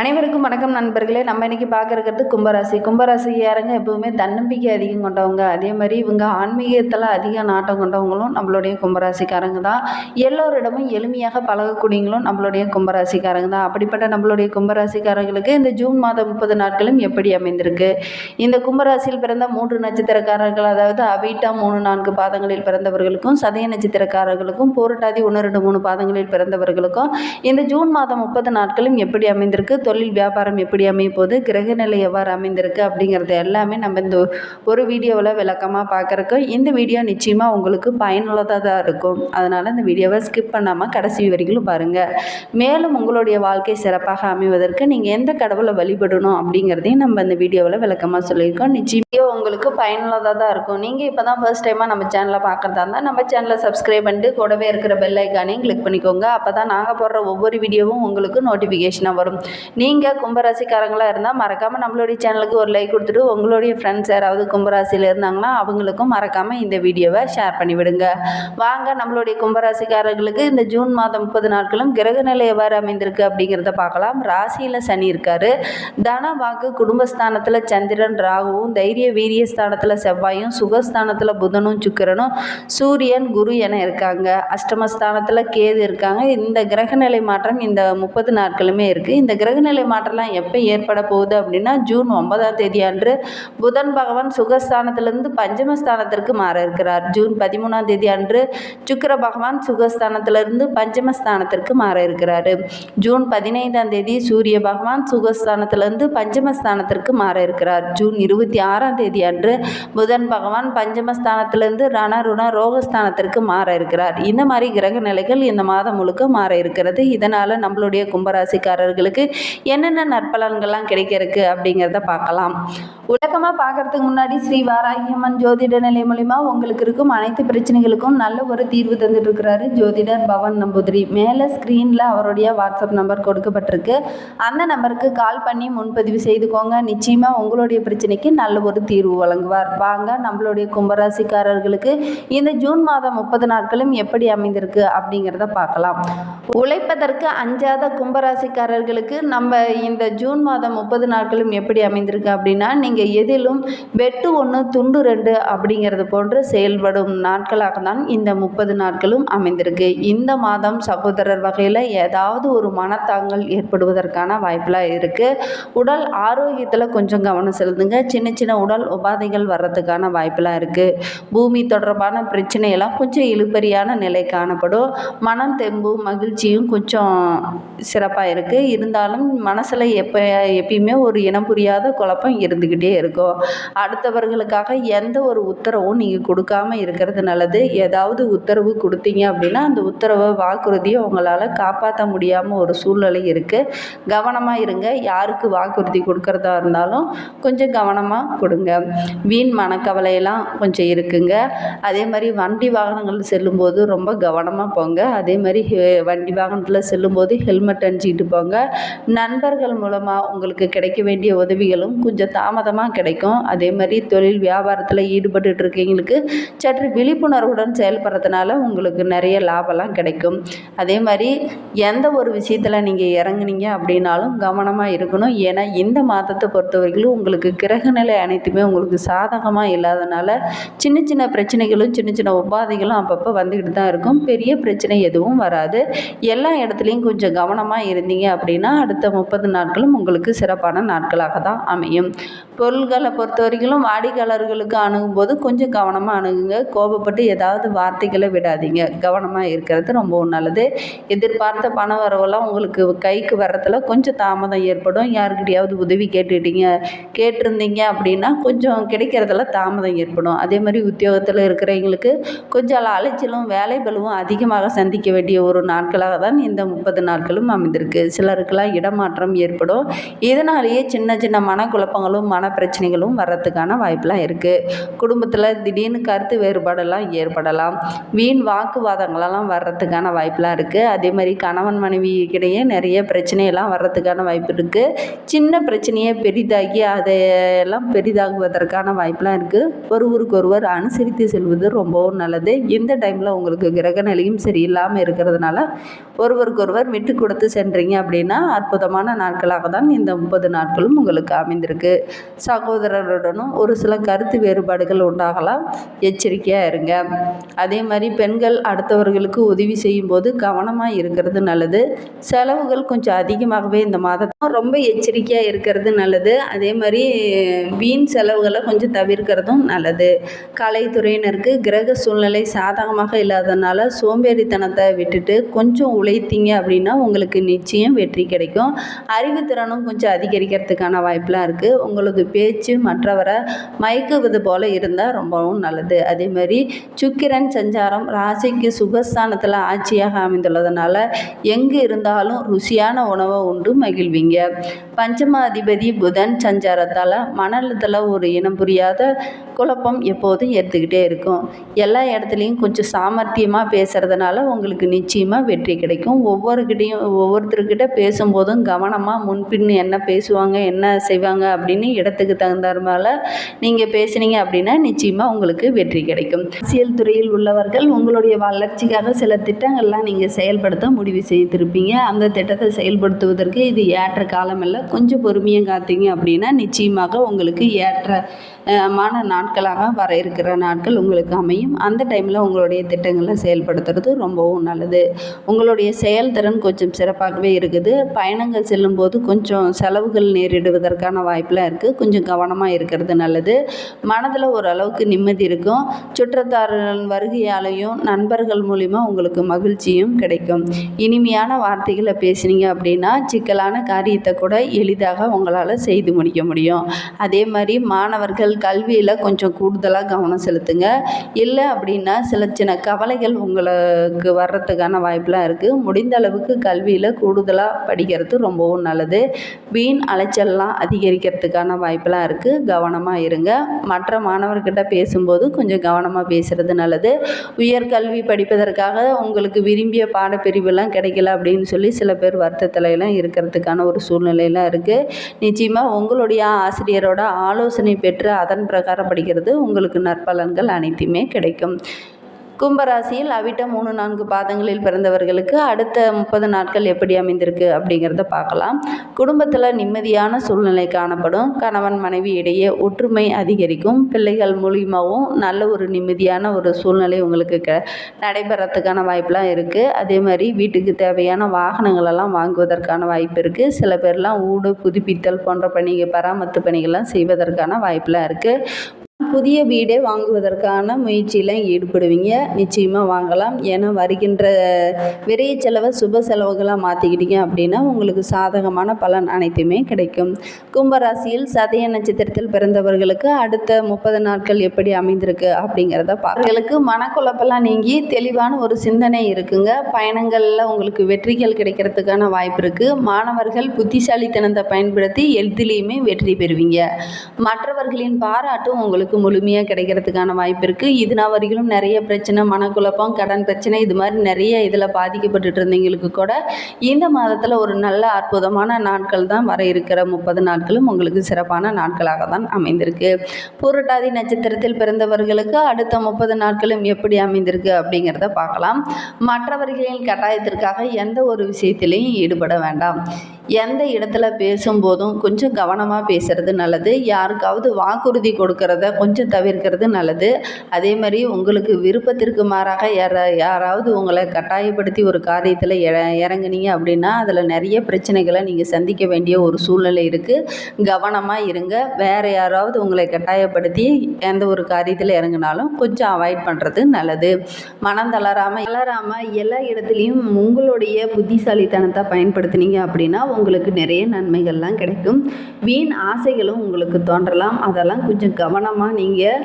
அனைவருக்கும் வணக்கம் நண்பர்களே. நம்ம இன்னைக்கு பார்க்க கும்பராசி. கும்பராசி யாருங்க? எப்பவுமே தன்னம்பிக்கை அதிகம் கொண்டவங்க. அதே மாதிரி இவங்க ஆன்மீகத்தில் அதிக நாட்டம் கொண்டவங்களும் நம்மளுடைய கும்பராசிக்காரங்க தான். எல்லோரிடமும் எளிமையாக பழகக்கூடியங்களும் நம்மளுடைய கும்பராசிக்காரங்க தான். அப்படிப்பட்ட நம்மளுடைய கும்பராசிக்காரங்களுக்கு இந்த ஜூன் மாதம் முப்பது நாட்களும் எப்படி அமைந்திருக்கு? இந்த கும்பராசியில் பிறந்த மூன்று நட்சத்திரக்காரர்கள் அதாவது அவிட்டா மூணு நான்கு பாதங்களில் பிறந்தவர்களுக்கும் சதய நட்சத்திரக்காரர்களுக்கும் போராட்டாதி ஒன்று ரெண்டு மூணு பாதங்களில் பிறந்தவர்களுக்கும் இந்த ஜூன் மாதம் முப்பது நாட்களும் எப்படி அமைந்திருக்கு? தொழில் வியாபாரம் எப்படி அமைய போகுது கிரக நிலை எவ்வாறு அமைந்திருக்கு அப்படிங்கிறது எல்லாமே நம்ம இந்த ஒரு வீடியோவில் விளக்கமாக பார்க்குறக்கு இந்த வீடியோ நிச்சயமாக உங்களுக்கு பயனுள்ளதாக தான் இருக்கும். அதனால் இந்த வீடியோவை ஸ்கிப் பண்ணாமல் கடைசி வரைக்கும் பாருங்கள் மேலும் உங்களுடைய வாழ்க்கை சிறப்பாக அமைவதற்கு நீங்கள் எந்த கடவுளை வழிபடணும் அப்படிங்கிறதையும் நம்ம இந்த வீடியோவில் விளக்கமாக சொல்லியிருக்கோம். நிச்சயம் உங்களுக்கு பயனுள்ளதாக தான் இருக்கும். நீங்கள் இப்போ தான் ஃபர்ஸ்ட் டைமாக நம்ம சேனலை பார்க்குறதா இருந்தால் நம்ம சேனலை சப்ஸ்கிரைப் பண்ணிட்டு கூடவே இருக்கிற பெல் ஐக்கானையும் கிளிக் பண்ணிக்கோங்க. அப்போ தான் நாங்கள் போடுற ஒவ்வொரு வீடியோவும் உங்களுக்கு நோட்டிஃபிகேஷனாக வரும். நீங்கள் கும்பராசிக்காரங்களாக இருந்தால் மறக்காமல் நம்மளுடைய சேனலுக்கு ஒரு லைக் கொடுத்துட்டு உங்களுடைய ஃப்ரெண்ட்ஸ் யாராவது கும்பராசியில் இருந்தாங்கன்னா அவங்களுக்கும் மறக்காமல் இந்த வீடியோவை ஷேர் பண்ணிவிடுங்க. வாங்க நம்மளுடைய கும்பராசிக்காரர்களுக்கு இந்த ஜூன் மாதம் முப்பது நாட்களும் கிரகநிலை எவ்வாறு அமைந்திருக்கு அப்படிங்கிறத பார்க்கலாம். ராசியில் சனி இருக்கார். தன வாக்கு குடும்பஸ்தானத்தில் சந்திரன் ராகுவும் தைரிய வீரிய ஸ்தானத்தில் செவ்வாயும் சுகஸ்தானத்தில் புதனும் சுக்கிரனும் சூரியன் குரு என இருக்காங்க. அஷ்டமஸ்தானத்தில் கேது இருக்காங்க. இந்த கிரகநிலை மாற்றம் இந்த முப்பது நாட்களுமே இருக்குது இந்த கிரக கிரகநிலை மாற்றம்லாம் எப்போ ஏற்பட போகுது அப்படின்னா ஜூன் ஒன்பதாம் தேதி அன்று புதன் பகவான் சுகஸ்தானத்திலிருந்து பஞ்சமஸ்தானத்திற்கு மாற இருக்கிறார். ஜூன் பதிமூணாம் தேதி அன்று சுக்கர பகவான் சுகஸ்தானத்திலிருந்து பஞ்சமஸ்தானத்திற்கு மாற இருக்கிறாரு. ஜூன் பதினைந்தாம் தேதி சூரிய பகவான் சுகஸ்தானத்திலிருந்து பஞ்சமஸ்தானத்திற்கு மாற இருக்கிறார். ஜூன் இருபத்தி ஆறாம் தேதி அன்று புதன் பகவான் பஞ்சமஸ்தானத்திலிருந்து ரணருண ரோகஸ்தானத்திற்கு மாற இருக்கிறார். இந்த மாதிரி கிரக நிலைகள் இந்த மாதம் முழுக்க மாற இருக்கிறது. இதனால் நம்மளுடைய கும்பராசிக்காரர்களுக்கு என்னென்ன நற்பலன்கள்லாம் கிடைக்க இருக்கு அப்படிங்கிறத பார்க்கலாம். உலகமாக பார்க்கறதுக்கு முன்னாடி ஸ்ரீ வாராகியம்மன் ஜோதிட நிலை மூலிமா உங்களுக்கு இருக்கும் அனைத்து பிரச்சனைகளுக்கும் நல்ல ஒரு தீர்வு தந்துட்டு இருக்கிறாரு ஜோதிடர் பவன் நம்பூதிரி. மேலே ஸ்க்ரீனில் அவருடைய வாட்ஸ்அப் நம்பர் கொடுக்கப்பட்டிருக்கு. அந்த நம்பருக்கு கால் பண்ணி முன்பதிவு செய்துக்கோங்க. நிச்சயமாக உங்களுடைய பிரச்சனைக்கு நல்ல ஒரு தீர்வு வழங்குவார். வாங்க நம்மளுடைய கும்பராசிக்காரர்களுக்கு இந்த ஜூன் மாதம் முப்பது நாட்களும் எப்படி அமைந்திருக்கு அப்படிங்கிறத பார்க்கலாம். உழைப்பதற்கு அஞ்சாத கும்பராசிக்காரர்களுக்கு நம்ம இந்த ஜூன் மாதம் முப்பது நாட்களும் எப்படி அமைந்திருக்கு அப்படின்னா நீங்கள் எதிலும் வெட்டு ஒன்று துண்டு ரெண்டு அப்படிங்கிறது போன்று செயல்படும் நாட்களாக தான் இந்த முப்பது நாட்களும் அமைந்திருக்கு. இந்த மாதம் சகோதரர் வகையில் ஏதாவது ஒரு மனத்தாங்கல் ஏற்படுவதற்கான வாய்ப்பெலாம் இருக்குது உடல் ஆரோக்கியத்தில் கொஞ்சம் கவனம் செலுத்துங்க. சின்ன சின்ன உடல் உபாதைகள் வர்றதுக்கான வாய்ப்பெலாம் இருக்குது பூமி தொடர்பான பிரச்சனையெல்லாம் கொஞ்சம் இழுபறியான நிலை காணப்படும். மனம் தெம்பு மகிழ்ச்சியும் கொஞ்சம் சிறப்பாக இருக்குது இருந்தாலும் மனசில் எப்போ எப்பயுமே ஒரு இனம் புரியாத குழப்பம் இருந்துக்கிட்டே இருக்கும். அடுத்தவர்களுக்காக எந்த ஒரு உத்தரவும் நீங்கள் கொடுக்காம இருக்கிறது நல்லது. ஏதாவது உத்தரவு கொடுத்தீங்க அப்படின்னா அந்த உத்தரவை வாக்குறுதியை உங்களால் காப்பாற்ற முடியாமல் ஒரு சூழ்நிலை இருக்குது கவனமாக இருங்க. யாருக்கு வாக்குறுதி கொடுக்கறதா இருந்தாலும் கொஞ்சம் கவனமாக கொடுங்க. வீண் மனக்கவலையெல்லாம் கொஞ்சம் இருக்குங்க. அதே மாதிரி வண்டி வாகனங்கள் செல்லும்போது ரொம்ப கவனமாக போங்க. அதே மாதிரி ஹெ- வண்டி வாகனத்தில் செல்லும்போது ஹெல்மெட் அணிஞ்சிக்கிட்டு போங்க. நண்பர்கள் மூலமாக உங்களுக்கு கிடைக்க வேண்டிய உதவிகளும் கொஞ்சம் தாமதமாக கிடைக்கும். அதே மாதிரி தொழில் வியாபாரத்தில் ஈடுபட்டு இருக்கீங்களுக்கு சற்று விழிப்புணர்வுடன் செயல்படுறதுனால உங்களுக்கு நிறைய லாபம்லாம் கிடைக்கும். அதே மாதிரி எந்த ஒரு விஷயத்தில் நீங்கள் இறங்குனீங்க அப்படின்னாலும் கவனமாக இருக்கணும். ஏன்னா இந்த மாதத்தை பொறுத்த வரைக்கும் உங்களுக்கு கிரகநிலை அனைத்துமே உங்களுக்கு சாதகமாக இல்லாதனால சின்ன சின்ன பிரச்சனைகளும் சின்ன சின்ன உபாதைகளும் அப்பப்போ வந்துக்கிட்டு தான் இருக்கும். பெரிய பிரச்சனை எதுவும் வராது. எல்லா இடத்துலையும் கொஞ்சம் கவனமாக இருந்தீங்க அப்படின்னா அடுத்த முப்பது நாட்களும் உங்களுக்கு சிறப்பான நாட்களாக தான் அமையும். பொருள்களை பொறுத்த வரைக்கும் வாடிக்கையாளர்களுக்கு அணுகும்போது கொஞ்சம் கவனமாக அணுகுங்க. கோபப்பட்டு ஏதாவது வார்த்தைகளை விடாதீங்க. கவனமாக இருக்கிறது ரொம்பவும் நல்லது. எதிர்பார்த்த பண வரவெல்லாம் உங்களுக்கு கைக்கு வர்றதுல கொஞ்சம் தாமதம் ஏற்படும். யாருக்கிட்டையாவது உதவி கேட்டுட்டீங்க கேட்டிருந்தீங்க அப்படின்னா கொஞ்சம் கிடைக்கிறதுல தாமதம் ஏற்படும். அதே மாதிரி உத்தியோகத்தில் இருக்கிறவங்களுக்கு கொஞ்சம் அலைச்சலும் வேலை பலுவும் அதிகமாக சந்திக்க வேண்டிய ஒரு நாட்களாக தான் இந்த முப்பது நாட்களும் அமைந்திருக்கு. சிலருக்கெல்லாம் இடமாற்றம் ஏற்படும். இதனாலேயே சின்ன சின்ன மனக்குழப்பங்களும் மன பிரச்சனைகளும் வர்றதுக்கான வாய்ப்பெலாம் இருக்குது குடும்பத்தில் திடீர்னு கருத்து வேறுபாடெல்லாம் ஏற்படலாம். வீண் வாக்குவாதங்களெல்லாம் வர்றதுக்கான வாய்ப்பெலாம் இருக்குது அதே மாதிரி கணவன் மனைவிக்கிடையே நிறைய பிரச்சனையெல்லாம் வர்றதுக்கான வாய்ப்பு இருக்குது சின்ன பிரச்சனையை பெரிதாக்கி அதையெல்லாம் பெரிதாகுவதற்கான வாய்ப்பெலாம் இருக்குது ஒருவருக்கொருவர் அனுசரித்து செல்வது ரொம்பவும் நல்லது. இந்த டைமில் உங்களுக்கு கிரக நிலையும் சரியில்லாமல் இருக்கிறதுனால ஒருவருக்கொருவர் விட்டு கொடுத்து சென்றீங்க அப்படின்னா அற்புதமான நாட்களாக தான் இந்த முப்பது நாட்களும் உங்களுக்கு அமைந்திருக்கு. சகோதரருடனும் ஒரு சில கருத்து வேறுபாடுகள் உண்டாகலாம். எச்சரிக்கையாக இருங்க. அதே மாதிரி பெண்கள் அடுத்தவர்களுக்கு உதவி செய்யும்போது கவனமாக இருக்கிறது நல்லது. செலவுகள் கொஞ்சம் அதிகமாகவே இந்த மாதம் ரொம்ப எச்சரிக்கையாக இருக்கிறது நல்லது. அதே மாதிரி வீண் செலவுகளை கொஞ்சம் தவிர்க்கிறதும் நல்லது. கலைத்துறையினருக்கு கிரக சூழ்நிலை சாதகமாக இல்லாதனால சோம்பேறித்தனத்தை விட்டுட்டு கொஞ்சம் உழைத்தீங்க அப்படின்னா உங்களுக்கு நிச்சயம் வெற்றி கிடைக்கும். அறிவுத்திறனும் கொஞ்சம் அதிகரிக்கிறதுக்கான வாய்ப்பெலாம் இருக்குது உங்களது பேச்சு மற்றவரை மயக்குவது போல் இருந்தால் ரொம்பவும் நல்லது. அதே மாதிரி சுக்கிரன் சஞ்சாரம் ராசிக்கு சுகஸ்தானத்தில் ஆட்சியாக அமைந்துள்ளதுனால எங்கே இருந்தாலும் ருசியான உணவை உண்டு மகிழ்வீங்க. பஞ்சம அதிபதி புதன் சஞ்சாரத்தால் மனதில் ஒரு இனம் புரியாத குழப்பம் எப்போதும் எடுத்துக்கிட்டே இருக்கும். எல்லா இடத்துலையும் கொஞ்சம் சாமர்த்தியமாக பேசுகிறதுனால உங்களுக்கு நிச்சயமாக வெற்றி கிடைக்கும். ஒவ்வொருக்கிட்டையும் ஒவ்வொருத்தர்கிட்ட பேசும்போதும் கவனமாக முன்பின் என்ன பேசுவாங்க என்ன செய்வாங்க அப்படின்னு இடத்துக்கு தகுந்தாற் நீங்கள் பேசுனீங்க அப்படின்னா நிச்சயமாக உங்களுக்கு வெற்றி கிடைக்கும். அரசியல் துறையில் உள்ளவர்கள் உங்களுடைய வளர்ச்சிக்காக சில திட்டங்கள்லாம் நீங்கள் செயல்படுத்த முடிவு செய்திருப்பீங்க. அந்த திட்டத்தை செயல்படுத்துவதற்கு இது ஏற்ற காலம் இல்லை. கொஞ்சம் பொறுமையாக காத்தீங்க அப்படின்னா நிச்சயமாக உங்களுக்கு ஏற்ற மான நாட்களாக வர இருக்கிற நாட்கள் உங்களுக்கு அமையும். அந்த டைமில் உங்களுடைய திட்டங்களை செயல்படுத்துறது ரொம்பவும் நல்லது. உங்களுடைய செயல்திறன் கொஞ்சம் சிறப்பாகவே இருக்குது. பயணம் பயணங்கள் செல்லும்போது கொஞ்சம் செலவுகள் நேரிடுவதற்கான வாய்ப்பெலாம் இருக்குது. கொஞ்சம் கவனமாக இருக்கிறது நல்லது. மனதில் ஓரளவுக்கு நிம்மதி இருக்கும். சுற்றத்தாரின் வருகையாலையும் நண்பர்கள் மூலிமா உங்களுக்கு மகிழ்ச்சியும் கிடைக்கும். இனிமையான வார்த்தைகளை பேசுனீங்க அப்படின்னா சிக்கலான காரியத்தை கூட எளிதாக உங்களால் செய்து முடிக்க முடியும். அதே மாதிரி மாணவர்கள் கல்வியில் கொஞ்சம் கூடுதலாக கவனம் செலுத்துங்க. இல்லை அப்படின்னா சில சின்ன கவலைகள் உங்களுக்கு வர்றதுக்கான வாய்ப்பெலாம் இருக்குது. முடிந்த அளவுக்கு கல்வியில் கூடுதலாக படிக்கிறது ரொம்பவும் நல்லது. வீண் அலைச்சல்லாம் அதிகரிக்கிறதுக்கான வாய்ப்பெலாம் இருக்குது கவனமாக இருங்க. மற்ற மாணவர்கிட்ட பேசும்போது கொஞ்சம் கவனமாக பேசுகிறது நல்லது. உயர்கல்வி படிப்பதற்காக உங்களுக்கு விரும்பிய பாடப்பிரிவெல்லாம் கிடைக்கல அப்படின்னு சொல்லி சில பேர் வருத்தத்திலலாம் இருக்கிறதுக்கான ஒரு சூழ்நிலையெல்லாம் இருக்குது நிச்சயமாக உங்களுடைய ஆசிரியரோட ஆலோசனை பெற்று அதன் பிரகாரம் படிக்கிறது உங்களுக்கு நற்பலன்கள் அனைத்துமே கிடைக்கும். கும்பராசியில் அவிட்ட மூணு நான்கு பாதங்களில் பிறந்தவர்களுக்கு அடுத்த முப்பது நாட்கள் எப்படி அமைந்திருக்கு அப்படிங்கிறத பார்க்கலாம். குடும்பத்தில் நிம்மதியான சூழ்நிலை காணப்படும். கணவன் மனைவி இடையே ஒற்றுமை அதிகரிக்கும். பிள்ளைகள் மூலியமாகவும் நல்ல ஒரு நிம்மதியான ஒரு சூழ்நிலை உங்களுக்கு க நடைபெறத்துக்கான வாய்ப்பெலாம் இருக்குது அதே மாதிரி வீட்டுக்கு தேவையான வாகனங்களெல்லாம் வாங்குவதற்கான வாய்ப்பு இருக்குது சில பேர்லாம் ஊடு புதுப்பித்தல் போன்ற பணிகள் பராமரித்து பணிகள்லாம் செய்வதற்கான வாய்ப்பெலாம் இருக்குது புதிய வீடே வாங்குவதற்கான முயற்சியில் ஈடுபடுவீங்க. நிச்சயமாக வாங்கலாம். ஏன்னா வருகின்ற விரைய செலவை சுப செலவுகளாக மாற்றிக்கிட்டீங்க அப்படின்னா உங்களுக்கு சாதகமான பலன் அனைத்துமே கிடைக்கும். கும்பராசியில் சதய நட்சத்திரத்தில் பிறந்தவர்களுக்கு அடுத்த முப்பது நாட்கள் எப்படி அமைந்திருக்கு அப்படிங்கிறத பார்க்கலுக்கு மனக்குழப்பெல்லாம் நீங்கி தெளிவான ஒரு சிந்தனை இருக்குங்க. பயணங்களில் உங்களுக்கு வெற்றிகள் கிடைக்கிறதுக்கான வாய்ப்பு இருக்குது மாணவர்கள் புத்திசாலித்தனத்தை பயன்படுத்தி எழுத்துலேயுமே வெற்றி பெறுவீங்க. மற்றவர்களின் பாராட்டும் உங்களுக்கு முழுமையாக கிடைக்கிறதுக்கான வாய்ப்பு இருக்குது இது நாள் வரைக்கும் நிறைய பிரச்சனை மனக்குழப்பம் கடன் பிரச்சனை இது மாதிரி நிறைய இதில் பாதிக்கப்பட்டுட்டு இருந்தவங்களுக்கு கூட இந்த மாதத்தில் ஒரு நல்ல அற்புதமான நாட்கள் தான் வர இருக்கிற முப்பது நாட்களும் உங்களுக்கு சிறப்பான நாட்களாக தான் அமைந்திருக்கு. பூரட்டாதி நட்சத்திரத்தில் பிறந்தவர்களுக்கு அடுத்த முப்பது நாட்களும் எப்படி அமைந்திருக்கு அப்படிங்கிறத பார்க்கலாம். மற்றவர்களின் கட்டாயத்திற்காக எந்த ஒரு விஷயத்திலையும் ஈடுபட வேண்டாம். எந்த இடத்துல பேசும்போதும் கொஞ்சம் கவனமாக பேசுகிறது நல்லது. யாருக்காவது வாக்குறுதி கொடுக்கறத கொஞ்சம் கொஞ்சம் தவிர்க்கிறது நல்லது. அதே மாதிரி உங்களுக்கு விருப்பத்திற்கு மாறாக யார யாராவது உங்களை கட்டாயப்படுத்தி ஒரு காரியத்தில் இற இறங்குனீங்க அப்படின்னா அதில் நிறைய பிரச்சனைகளை நீங்கள் சந்திக்க வேண்டிய ஒரு சூழ்நிலை இருக்குது கவனமாக இருங்க. வேறு யாராவது உங்களை கட்டாயப்படுத்தி எந்த ஒரு காரியத்தில் இறங்குனாலும் கொஞ்சம் அவாய்ட் பண்ணுறது நல்லது. மனம் தளராமல் தளராமல் எல்லா இடத்துலையும் உங்களுடைய புத்திசாலித்தனத்தை பயன்படுத்துனீங்க அப்படின்னா உங்களுக்கு நிறைய நன்மைகள்லாம் கிடைக்கும். வீண் ஆசைகளும் உங்களுக்கு தோன்றலாம். அதெல்லாம் கொஞ்சம் கவனமாக நீங்கள்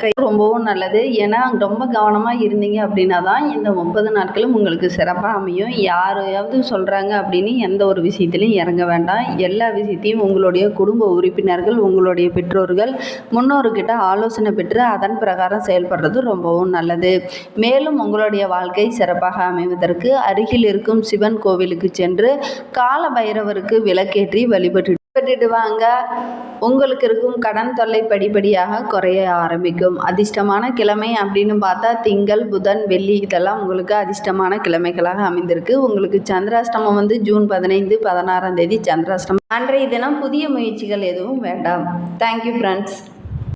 கை ரொம்பவும் நல்லது. ஏன்னா ரொம்ப கவனமாக இருந்தீங்க அப்படின்னா தான் இந்த முப்பது நாட்களும் உங்களுக்கு சிறப்பாக அமையும். யாரையாவது சொல்கிறாங்க அப்படின்னு எந்த ஒரு விஷயத்துலையும் இறங்க வேண்டாம். எல்லா விஷயத்தையும் உங்களுடைய குடும்ப உறுப்பினர்கள் உங்களுடைய பெற்றோர்கள் முன்னோர்கிட்ட ஆலோசனை பெற்று அதன் பிரகாரம் செயல்படுறது ரொம்பவும் நல்லது. மேலும் உங்களுடைய வாழ்க்கை சிறப்பாக அமைவதற்கு அருகில் இருக்கும் சிவன் கோவிலுக்கு சென்று கால பைரவருக்கு விளக்கேற்றி வழிபட்டு வழிபட்டுட்டு வாங்க உங்களுக்கு இருக்கும் கடன் தொல்லை படிப்படியாக குறைய ஆரம்பிக்கும். அதிர்ஷ்டமான கிழமை அப்படின்னு பார்த்தா திங்கள் புதன் வெள்ளி இதெல்லாம் உங்களுக்கு அதிர்ஷ்டமான கிழமைகளாக அமைந்திருக்கு. உங்களுக்கு சந்திராஷ்டமம் வந்து ஜூன் பதினைந்து பதினாறாம் தேதி சந்திராஷ்டமம். அன்றைய தினம் புதிய முயற்சிகள் எதுவும் வேண்டாம். Thank you friends